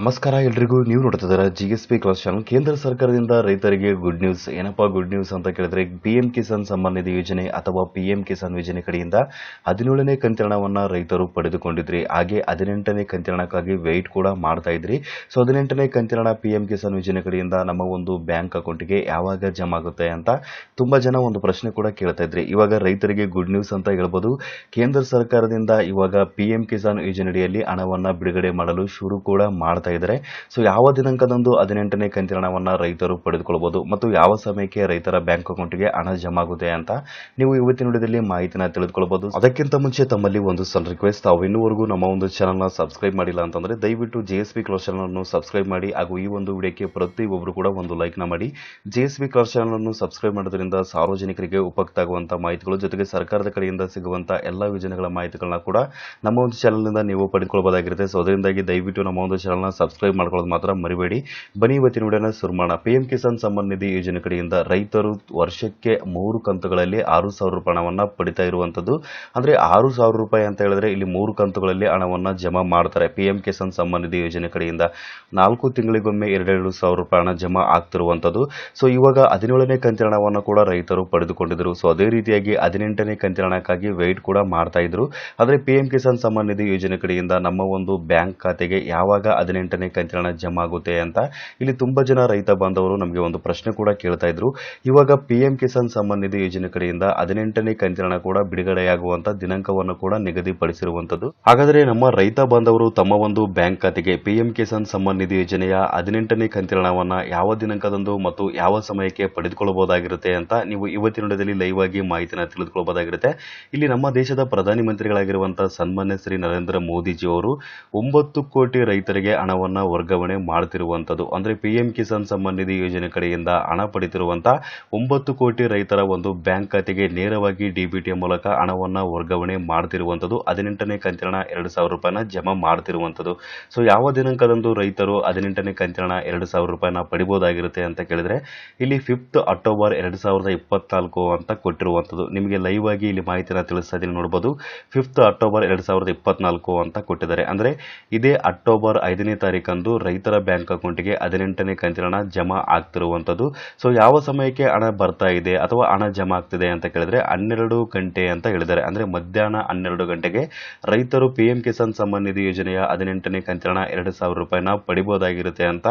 ನಮಸ್ಕಾರ ಎಲ್ರಿಗೂ. ನೀವು ನೋಡ್ತಿದ್ದೀರಾ G S P class channel ಕೇಂದ್ರ ಸರ್ಕಾರದಿಂದ ರೈತರಿಗೆ ಗುಡ್ ನ್ಯೂಸ್ ಏನಪ್ಪಾ ಗುಡ್ ನ್ಯೂಸ್ ಅಂತ ಕೇಳಿದ್ರೆ ಪಿ ಎಂ ಕಿಸಾನ್ ಸಮ್ಮಾನ್ ನಿಧಿ ಯೋಜನೆ ಅಥವಾ ಪಿ ಎಂ ಕಿಸಾನ್ ಯೋಜನೆ ಕಡೆಯಿಂದ ಹದಿನೇಳನೇ ಕಂತಿರಣವನ್ನ ರೈತರು ಪಡೆದುಕೊಂಡಿದ್ರಿ. ಹಾಗೆ ಹದಿನೆಂಟನೇ ಕಂತಿರಣಕ್ಕಾಗಿ ವೆಯ್ಟ್ ಕೂಡ ಮಾಡ್ತಾ ಇದ್ರಿ. ಸೊ ಹದಿನೆಂಟನೇ ಕಂತಿರಣ ಪಿ ಎಂ ಕಿಸಾನ್ ಯೋಜನೆ ಕಡೆಯಿಂದ ನಮ್ಮ ಒಂದು ಬ್ಯಾಂಕ್ ಅಕೌಂಟ್ಗೆ ಯಾವಾಗ ಜಮಾ ಆಗುತ್ತೆ ಅಂತ ತುಂಬಾ ಜನ ಒಂದು ಪ್ರಶ್ನೆ ಕೂಡ ಕೇಳ್ತಾ ಇದ್ರಿ. ಇವಾಗ ರೈತರಿಗೆ ಗುಡ್ ನ್ಯೂಸ್ ಅಂತ ಹೇಳ್ಬೋದು. ಕೇಂದ್ರ ಸರ್ಕಾರದಿಂದ ಇವಾಗ ಪಿ ಎಂ ಕಿಸಾನ್ ಯೋಜನೆಯಡಿಯಲ್ಲಿ ಹಣವನ್ನ ಬಿಡುಗಡೆ ಮಾಡಲು ಶುರು ಕೂಡ ಮಾಡ್ತಾ ಇದ್ದಾರೆ. ಸೊ ಯಾವ ದಿನಾಂಕದಂದು ಹದಿನೆಂಟನೇ ಕಂತಿನ ಹಣವನ್ನು ರೈತರು ಪಡೆದುಕೊಳ್ಳಬಹುದು ಮತ್ತು ಯಾವ ಸಮಯಕ್ಕೆ ರೈತರ ಬ್ಯಾಂಕ್ ಅಕೌಂಟ್ಗೆ ಹಣ ಜಮಾ ಆಗುತ್ತೆ ಅಂತ ನೀವು ಇವತ್ತಿನ ವಿಡಿಯೋದಲ್ಲಿ ಮಾಹಿತಿನ ತಿಳಿದುಕೊಳ್ಳಬಹುದು ಅದಕ್ಕಿಂತ ಮುಂಚೆ ತಮ್ಮಲ್ಲಿ ಒಂದು ಸಣ್ಣ ರಿಕ್ವೆಸ್ಟ್. ತಾವು ಇನ್ನೂವರೆಗೂ ನಮ್ಮ ಒಂದು ಚಾನಲ್ನ ಸಬ್ಸ್ಕ್ರೈಬ್ ಮಾಡಿಲ್ಲ ಅಂತಂದ್ರೆ ದಯವಿಟ್ಟು ಜೆ ಎಸ್ ಬಿ ಚಾನಲ್ ಅನ್ನು ಸಬ್ಸ್ಕ್ರೈಬ್ ಮಾಡಿ ಹಾಗೂ ಈ ಒಂದು ವಿಡಿಯೋಕ್ಕೆ ಪ್ರತಿ ಒಬ್ಬರು ಕೂಡ ಒಂದು ಲೈಕ್ನ ಮಾಡಿ. ಜೆ ಎಸ್ ಬಿ ಅನ್ನು ಸಬ್ಸ್ಕ್ರೈಬ್ ಮಾಡೋದ್ರಿಂದ ಸಾರ್ವಜನಿಕರಿಗೆ ಉಪಯುಕ್ತ ಆಗುವಂತಹ ಮಾಹಿತಿಗಳು ಜೊತೆಗೆ ಸರ್ಕಾರದ ಕಡೆಯಿಂದ ಸಿಗುವಂತಹ ಎಲ್ಲಾ ಯೋಜನೆಗಳ ಮಾಹಿತಿಗಳನ್ನ ಕೂಡ ನಮ್ಮ ಒಂದು ಚಾನಲ್ನಿಂದ ನೀವು ಪಡೆದುಕೊಳ್ಳಬಹುದಾಗಿರುತ್ತೆ ಸೊ ಅದರಿಂದಾಗಿ ದಯವಿಟ್ಟು ನಮ್ಮ ಒಂದು ಚಾನಲ್ನ ಸಬ್ಸ್ಕ್ರೈಬ್ ಮಾಡ್ಕೊಳ್ಳೋದು ಮಾತ್ರ ಮರಿಬೇಡಿ. ಬನ್ನಿ ಇವತ್ತಿನ ವಿಡಿಯೋನ ಶುರು ಮಾಡೋಣ. ಪಿ ಎಂ ಕಿಸಾನ್ ಸಮ್ಮಾನ್ ನಿಧಿ ಯೋಜನೆ ಕಡೆಯಿಂದ ರೈತರು ವರ್ಷಕ್ಕೆ ಮೂರು ಕಂತುಗಳಲ್ಲಿ ಆರು ಸಾವಿರ ರೂಪಾಯಿ ಹಣವನ್ನು ಪಡಿತಾ ಇರುವಂಥದ್ದು ಅಂದರೆ ಆರು ಸಾವಿರ ರೂಪಾಯಿ ಅಂತ ಹೇಳಿದ್ರೆ ಇಲ್ಲಿ ಮೂರು ಕಂತುಗಳಲ್ಲಿ ಹಣವನ್ನು ಜಮಾ ಮಾಡ್ತಾರೆ ಪಿ ಎಂ ಕಿಸಾನ್ ಸಮ್ಮಾನ್ ನಿಧಿ ಯೋಜನೆ ಕಡೆಯಿಂದ. ನಾಲ್ಕು ತಿಂಗಳಿಗೊಮ್ಮೆ ಎರಡೆರಡು ಸಾವಿರ ರೂಪಾಯಿ ಹಣ ಜಮಾ ಆಗ್ತಿರುವಂಥದ್ದು ಸೊ ಇವಾಗ ಹದಿನೇಳನೇ ಕಂತಿನ ಹಣವನ್ನು ಕೂಡ ರೈತರು ಪಡೆದುಕೊಂಡಿದ್ದರು. ಸೊ ಅದೇ ರೀತಿಯಾಗಿ ಹದಿನೆಂಟನೇ ಕಂತಿನ ಹಣಕ್ಕಾಗಿ ವೆಯ್ಟ್ ಕೂಡ ಮಾಡ್ತಾ ಇದ್ರು. ಆದರೆ ಪಿ ಎಂ ಕಿಸಾನ್ ಸಮ್ಮಾನ್ ನಿಧಿ ಯೋಜನೆ ಕಡೆಯಿಂದ ನಮ್ಮ ಒಂದು ಬ್ಯಾಂಕ್ ಖಾತೆಗೆ ಯಾವಾಗ ಹದಿನೆಂಟನೇ ಕಂತಿನ ಹಣ ಜಮಾ ಆಗುತ್ತೆ ಅಂತ. ಇಲ್ಲಿ ತುಂಬಾ ಜನ ರೈತ ಬಾಂಧವರು ನಮಗೆ ಒಂದು ಪ್ರಶ್ನೆ ಕೂಡ ಕೇಳ್ತಾ ಇದ್ರು. ಇವಾಗ ಪಿ ಎಂ ಕಿಸಾನ್ ಸಮ್ಮಾನ್ ನಿಧಿ ಯೋಜನೆ ಕಡೆಯಿಂದ ಹದಿನೆಂಟನೇ ಕಂತಿನ ಹಣ ಕೂಡ ಬಿಡುಗಡೆಯಾಗುವಂತ ದಿನಾಂಕವನ್ನು ಕೂಡ ನಿಗದಿಪಡಿಸಿರುವಂತದ್ದು. ಹಾಗಾದ್ರೆ ನಮ್ಮ ರೈತ ಬಾಂಧವರು ತಮ್ಮ ಒಂದು ಬ್ಯಾಂಕ್ ಖಾತೆಗೆ ಪಿ ಎಂ ಕಿಸಾನ್ ಸಮ್ಮಾನ್ ನಿಧಿ ಯೋಜನೆಯ ಹದಿನೆಂಟನೇ ಕಂತಿನ ಯಾವ ದಿನಾಂಕದಂದು ಮತ್ತು ಯಾವ ಸಮಯಕ್ಕೆ ಪಡೆದುಕೊಳ್ಳಬಹುದಾಗಿರುತ್ತೆ ಅಂತ ನೀವು ಇವತ್ತಿನ ವಿಡಿಯೋದಲ್ಲಿ ಲೈವ್ ಆಗಿ ಮಾಹಿತಿನ ತಿಳಿದುಕೊಳ್ಳಬಹುದಾಗಿರುತ್ತೆ ಇಲ್ಲಿ ನಮ್ಮ ದೇಶದ ಪ್ರಧಾನಿ ಮಂತ್ರಿಗಳಾಗಿರುವಂತಹ ಸನ್ಮಾನ್ಯ ಶ್ರೀ ನರೇಂದ್ರ ಮೋದಿಜಿ ಅವರು ಒಂಬತ್ತು ಕೋಟಿ ರೈತರಿಗೆ ಹಣವನ್ನ ವರ್ಗಾವಣೆ ಮಾಡ್ತಿರುವಂತದ್ದು. ಅಂದ್ರೆ ಪಿ ಎಂ ಕಿಸಾನ್ ಸಮ್ಮಾನ್ ನಿಧಿ ಯೋಜನೆ ಕಡೆಯಿಂದ ಹಣ ಪಡೆದಿರುವಂಥ ಒಂಬತ್ತು ಕೋಟಿ ರೈತರ ಒಂದು ಬ್ಯಾಂಕ್ ಖಾತೆಗೆ ನೇರವಾಗಿ ಡಿಬಿಟಿ ಮೂಲಕ ಹಣವನ್ನ ವರ್ಗಾವಣೆ ಮಾಡ್ತಿರುವಂಥದ್ದು ಹದಿನೆಂಟನೇ ಕಂತಿನ ಎರಡು ಸಾವಿರ ರೂಪಾಯಿನ ಜಮಾ ಮಾಡ್ತಿರುವಂಥದ್ದು ಸೊ ಯಾವ ದಿನಾಂಕದಂದು ರೈತರು ಹದಿನೆಂಟನೇ ಕಂತಿನ ಎರಡು ಸಾವಿರ ರೂಪಾಯಿನ ಪಡಿಬೋದಾಗಿರುತ್ತೆ ಅಂತ ಕೇಳಿದ್ರೆ, ಇಲ್ಲಿ ಫಿಫ್ತ್ ಅಕ್ಟೋಬರ್ ಎರಡು ಸಾವಿರದ ಇಪ್ಪತ್ನಾಲ್ಕು ಅಂತ ಕೊಟ್ಟಿರುವಂಥದ್ದು ನಿಮಗೆ ಲೈವ್ ಆಗಿ ಇಲ್ಲಿ ಮಾಹಿತಿನ ತಿಳಿಸ್ತಾ ಇದ್ದೀನಿ ನೋಡಬಹುದು ಫಿಫ್ತ್ ಅಕ್ಟೋಬರ್ ಎರಡು ಸಾವಿರದ ಇಪ್ಪತ್ನಾಲ್ಕು ಅಂತ ಕೊಟ್ಟಿದ್ದಾರೆ. ಅಂದ್ರೆ ಇದೇ ಅಕ್ಟೋಬರ್ ಐದನೇ ತಾರೀಕಂದು ರೈತರ ಬ್ಯಾಂಕ್ ಅಕೌಂಟ್ಗೆ ಹದಿನೆಂಟನೇ ಕಂತಿನ ಹಣ ಜಮಾ ಆಗ್ತಿರುವಂಥದ್ದು ಸೊ ಯಾವ ಸಮಯಕ್ಕೆ ಹಣ ಬರ್ತಾ ಇದೆ ಅಥವಾ ಹಣ ಜಮಾ ಆಗ್ತಿದೆ ಅಂತ ಕೇಳಿದ್ರೆ ಹನ್ನೆರಡು ಗಂಟೆ ಅಂತ ಹೇಳಿದ್ದಾರೆ. ಅಂದ್ರೆ ಮಧ್ಯಾಹ್ನ ಹನ್ನೆರಡು ಗಂಟೆಗೆ ರೈತರು ಪಿ ಎಂ ಕಿಸಾನ್ ಸಮ್ಮಾನ್ ನಿಧಿ ಯೋಜನೆಯ ಹದಿನೆಂಟನೇ ಕಂತಿನ ಹಣ ಎರಡು ಸಾವಿರ ರೂಪಾಯಿನ ಪಡಿಬಹುದಾಗಿರುತ್ತೆ ಅಂತ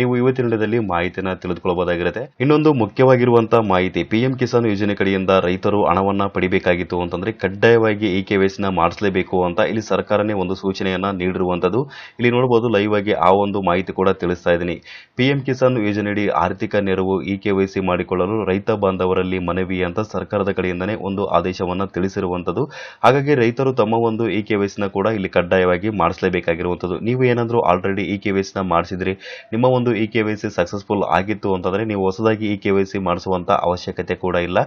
ನೀವು ಇವತ್ತಿನ ದಿನದಲ್ಲಿ ಮಾಹಿತಿನ ತಿಳಿದುಕೊಳ್ಳಬಹುದಾಗಿರುತ್ತೆ ಇನ್ನೊಂದು ಮುಖ್ಯವಾಗಿರುವಂತಹ ಮಾಹಿತಿ ಪಿ ಎಂ ಕಿಸಾನ್ ಯೋಜನೆ ಕಡೆಯಿಂದ ರೈತರು ಹಣವನ್ನ ಪಡಿಬೇಕಾಗಿತ್ತು ಅಂತಂದ್ರೆ ಕಡ್ಡಾಯವಾಗಿ ಇ ಕೆ ನ ಮಾಡಿಸಲೇಬೇಕು ಅಂತ ಇಲ್ಲಿ ಸರ್ಕಾರನೇ ಒಂದು ಸೂಚನೆಯನ್ನ ನೀಡಿರುವಂತದ್ದು. ಇಲ್ಲಿ ನೋಡಬಹುದು ಲೈವ್ ಆಗಿ ಆ ಒಂದು ಮಾಹಿತಿ ಕೂಡ ತಿಳಿಸ್ತಾ ಇದ್ದೀನಿ. ಪಿಎಂ ಕಿಸಾನ್ ಯೋಜನೆಯಡಿ ಆರ್ಥಿಕ ನೆರವು ಇ ಕೆ ಮಾಡಿಕೊಳ್ಳಲು ರೈತ ಬಾಂಧವರಲ್ಲಿ ಮನವಿ ಅಂತ ಸರ್ಕಾರದ ಕಡೆಯಿಂದನೇ ಒಂದು ಆದೇಶವನ್ನ ತಿಳಿಸಿರುವಂತದ್ದು. ಹಾಗಾಗಿ ರೈತರು ತಮ್ಮ ಒಂದು ಇ ಕೆ ಕೂಡ ಇಲ್ಲಿ ಕಡ್ಡಾಯವಾಗಿ ಮಾಡಿಸಲೇಬೇಕಾಗಿರುವಂಥದ್ದು ನೀವು ಏನಾದರೂ ಆಲ್ರೆಡಿ ಇ ಕೆ ವೈಸಿನ ಮಾಡಿಸಿದ್ರಿ, ನಿಮ್ಮ ಒಂದು E K Y C successful ಆಗಿತ್ತು ಅಂತಂದರೆ ನೀವು ಹೊಸದಾಗಿ ಇ ಕೆ ವೈ ಸಿ ಮಾಡಿಸುವಂತ ಅವಶ್ಯಕತೆ ಕೂಡ ಇಲ್ಲ.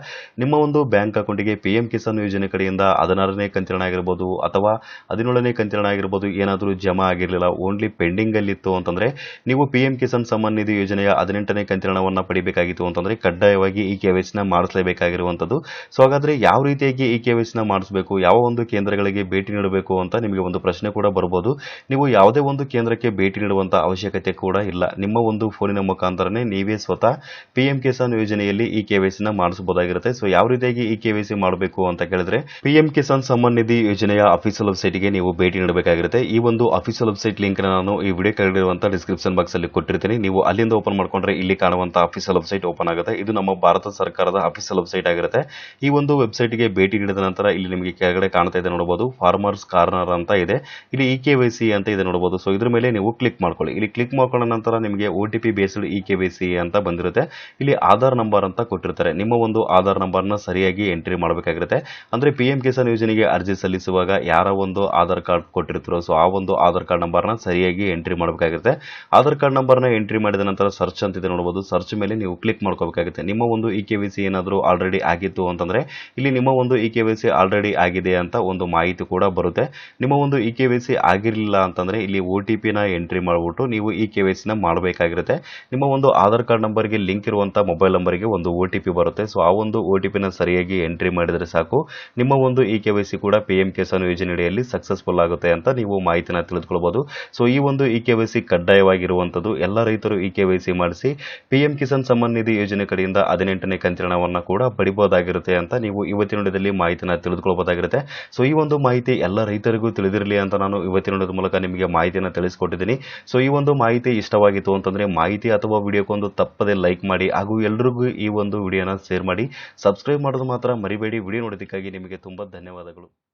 ನಿಮ್ಮ ಒಂದು ಬ್ಯಾಂಕ್ ಅಕೌಂಟಿಗೆ ಪಿ ಎಂ ಕಿಸಾನ್ ಯೋಜನೆ ಕಡೆಯಿಂದ ಹದಿನಾರನೇ ಕಂತಿರಣ ಆಗಿರ್ಬೋದು ಅಥವಾ ಹದಿನೇಳನೇ ಕಂತಿನ ಆಗಿರ್ಬೋದು ಏನಾದರೂ ಜಮಾ ಆಗಿರಲಿಲ್ಲ ಓನ್ಲಿ ಪೆಂಡಿಂಗ್ ಅಲ್ಲಿ ಇತ್ತು ಅಂತಂದ್ರೆ ನೀವು ಪಿ ಎಂ ಕಿಸಾನ್ ಸಮ್ಮಾನ್ ನಿಧಿ ಯೋಜನೆಯ ಹದಿನೆಂಟನೇ ಕಂತಿನ ಪಡಿಬೇಕಾಗಿತ್ತು ಅಂತಂದ್ರೆ ಕಡ್ಡಾಯವಾಗಿ ಈ ಕೆ ನ ಮಾಡಿಸಲೇಬೇಕಾಗಿರುವಂತದ್ದು. ಸೊ ಹಾಗಾದ್ರೆ ಯಾವ ರೀತಿಯಾಗಿ ಈ ಕೆ ನ ಮಾಡಿಸಬೇಕು, ಯಾವ ಒಂದು ಕೇಂದ್ರಗಳಿಗೆ ಭೇಟಿ ನೀಡಬೇಕು ಅಂತ ನಿಮಗೆ ಒಂದು ಪ್ರಶ್ನೆ ಕೂಡ ಬರಬಹುದು ನೀವು ಯಾವುದೇ ಒಂದು ಕೇಂದ್ರಕ್ಕೆ ಭೇಟಿ ನೀಡುವಂತ ಅವಶ್ಯಕತೆ ಕೂಡ ಇಲ್ಲ. ನಿಮ್ಮ ಒಂದು ಫೋನಿನ ಮುಖಾಂತರನೇ ನೀವೇ ಸ್ವತಃ ಪಿ ಎಂ ಕಿಸಾನ್ ಯೋಜನೆಯಲ್ಲಿ ಈ ಕೆ ನ ಮಾಡಿಸಬಹುದಾಗಿರುತ್ತೆ. ಸೊ ಯಾವ ರೀತಿಯಾಗಿ ಈ ಕೆ ಮಾಡಬೇಕು ಅಂತ ಕೇಳಿದ್ರೆ ಪಿ ಎಂ ಕಿಸಾನ್ ಸಮ್ಮಾನ್ ನಿಧಿ ಯೋಜನೆಯ ಅಫಿಷಿಯಲ್ ವೆಬ್ಸೈಟ್ಗೆ ನೀವು ಭೇಟಿ ನೀಡಬೇಕಾಗಿರುತ್ತೆ. ಈ ಒಂದು ಅಫಿಷಿಯಲ್ ವೆಬ್ಸೈಟ್ ಲಿಂಕ್ ನಾನು ಈ ವಿಡಿಯೋ ಕೆಳಗಿರುವಂತಹ ಡಿಸ್ಕ್ರಿಪ್ಷನ್ ಬಾಕ್ಸ್ ಅಲ್ಲಿ ಕೊಟ್ಟಿರ್ತೀನಿ. ನೀವು ಅಲ್ಲಿಂದ ಓಪನ್ ಮಾಡ್ಕೊಂಡ್ರೆ ಇಲ್ಲಿ ಕಾಣುವಂತಹ ಅಫಿಷಿಯಲ್ ವೆಬ್ಸೈಟ್ ಓಪನ್ ಆಗುತ್ತೆ. ಇದು ನಮ್ಮ ಭಾರತ ಸರ್ಕಾರದ ಅಫಿಷಿಯಲ್ ವೆಬ್ಸೈಟ್ ಆಗಿರುತ್ತೆ. ಈ ಒಂದು ವೆಬ್ಸೈಟ್ಗೆ ಭೇಟಿ ನೀಡಿದ ನಂತರ ಇಲ್ಲಿ ನಿಮಗೆ ಕೆಳಗಡೆ ಕಾಣ್ತಾ ಇದೆ ನೋಡಬಹುದು. ಫಾರ್ಮರ್ಸ್ ಕಾರ್ನರ್ ಅಂತ ಇದೆ. ಇಲ್ಲಿ ಇ ಕೆ ವೈ ಸಿ ಅಂತ ಇದೆ ನೋಡಬಹುದು. ಸೊ ಇದ್ರ ಮೇಲೆ ನೀವು ಕ್ಲಿಕ್ ಮಾಡ್ಕೊಳ್ಳಿ. ಇಲ್ಲಿ ಕ್ಲಿಕ್ ಮಾಡ್ಕೊಂಡ ನಂತರ ನಿಮಗೆ O T P based E K Y C ಅಂತ ಬಂದಿರುತ್ತೆ. ಇಲ್ಲಿ ಆಧಾರ್ ನಂಬರ್ ಅಂತ ಕೊಟ್ಟಿರ್ತಾರೆ. ನಿಮ್ಮ ಒಂದು ಆಧಾರ್ ನಂಬರ್ನ ಸರಿಯಾಗಿ ಎಂಟ್ರಿ ಮಾಡಬೇಕಾಗಿರುತ್ತೆ. ಅಂದ್ರೆ ಪಿ ಎಂ ಕಿಸಾನ್ ಯೋಜನೆಗೆ ಅರ್ಜಿ ಸಲ್ಲಿಸುವಾಗ ಯಾರ ಒಂದು ಆಧಾರ್ ಕಾರ್ಡ್ ಕೊಟ್ಟಿರ್ತೀರೋ ಸೊ ಆ ಒಂದು ಆಧಾರ್ ಕಾರ್ಡ್ ನಂಬರ್ನ ಸರಿಯಾಗಿ ಎಂಟ್ರಿ ಮಾಡಬೇಕಾಗುತ್ತೆ. ಆಧಾರ್ ಕಾರ್ಡ್ ನಂಬರ್ನ ಎಂಟ್ರಿ ಮಾಡಿದ ನಂತರ ಸರ್ಚ್ ಅಂತಿದೆ ನೋಡಬಹುದು ಸರ್ಚ್ ಮೇಲೆ ನೀವು ಕ್ಲಿಕ್ ಮಾಡ್ಕೋಬೇಕಾಗುತ್ತೆ. ನಿಮ್ಮ ಒಂದು ಇ ಕೆ ವಿ ಸಿ ಏನಾದರೂ ಆಲ್ರೆಡಿ ಆಗಿತ್ತು ಅಂತಂದರೆ ಇಲ್ಲಿ ನಿಮ್ಮ ಒಂದು E K Y C already ಆಗಿದೆ ಅಂತ ಒಂದು ಮಾಹಿತಿ ಕೂಡ ಬರುತ್ತೆ. ನಿಮ್ಮ ಒಂದು ಇ ಕೆ ವಿ ಸಿ ಆಗಿರಲಿಲ್ಲ ಅಂತಂದರೆ ಇಲ್ಲಿ ಒ ಟಿ ಪಿನ ಎಂಟ್ರಿ ಮಾಡಿಬಿಟ್ಟು ನೀವು ಇ ಕೆ ವಿ ಸಿನ ಮಾಡಬೇಕಾಗಿರುತ್ತೆ. ನಿಮ್ಮ ಒಂದು ಆಧಾರ್ ಕಾರ್ಡ್ ನಂಬರ್ಗೆ ಲಿಂಕ್ ಇರುವಂಥ ಮೊಬೈಲ್ ನಂಬರ್ಗೆ ಒಂದು ಒ ಟಿ ಪಿ ಬರುತ್ತೆ. ಸೊ ಆ ಒಂದು ಒ ಟಿ ಪಿನ ಸರಿಯಾಗಿ ಎಂಟ್ರಿ ಮಾಡಿದರೆ ಸಾಕು. ನಿಮ್ಮ ಒಂದು ಇ ಕೆ ವಿ ಸಿ ಕೂಡ ಪಿ ಎಂ ಕಿಸಾನ್ ಯೋಜನೆಯಡಿಯಲ್ಲಿ ಸಕ್ಸಸ್ಫುಲ್ ಆಗುತ್ತೆ ಅಂತ ನೀವು ಮಾಹಿತಿನ ತಿಳಿದುಕೊಳ್ಬೋದು. ಸೊ ಈ ಒಂದು ಇ ಕೆ ವೈ ಸಿ ಕಡ್ಡಾಯವಾಗಿರುವಂಥದ್ದು, ಎಲ್ಲ ರೈತರು ಇ ಕೆ ವೈ ಸಿ ಮಾಡಿಸಿ ಪಿ ಎಂ ಕಿಸಾನ್ ಸಮ್ಮಾನ್ ನಿಧಿ ಯೋಜನೆ ಕಡೆಯಿಂದ ಹದಿನೆಂಟನೇ ಕಂತಿರಣವನ್ನು ಕೂಡ ಪಡಿಬೋದಾಗಿರುತ್ತೆ ಅಂತ ನೀವು ಇವತ್ತಿನ ವಿಡಿಯೋದಲ್ಲಿ ಮಾಹಿತಿನ ತಿಳಿದುಕೊಳ್ಬೋದಾಗಿರುತ್ತೆ. ಸೊ ಈ ಒಂದು ಮಾಹಿತಿ ಎಲ್ಲ ರೈತರಿಗೂ ತಿಳಿದಿರಲಿ ಅಂತ ನಾನು ಇವತ್ತಿನ ಮೂಲಕ ನಿಮಗೆ ಮಾಹಿತಿಯನ್ನು ತಿಳಿಸ್ಕೊಟ್ಟಿದ್ದೀನಿ. ಸೊ ಈ ಒಂದು ಮಾಹಿತಿ ಇಷ್ಟವಾಗಿತ್ತು ಅಂತಂದರೆ ಮಾಹಿತಿ ಅಥವಾ ವಿಡಿಯೋಕ್ಕೊಂದು ತಪ್ಪದೆ ಲೈಕ್ ಮಾಡಿ, ಹಾಗೂ ಎಲ್ರಿಗೂ ಈ ಒಂದು ವಿಡಿಯೋನ ಶೇರ್ ಮಾಡಿ. ಸಬ್ಸ್ಕ್ರೈಬ್ ಮಾಡೋದು ಮಾತ್ರ ಮರಿಬೇಡಿ. ವಿಡಿಯೋ ನೋಡೋದಕ್ಕಾಗಿ ನಿಮಗೆ ತುಂಬ ಧನ್ಯವಾದಗಳು.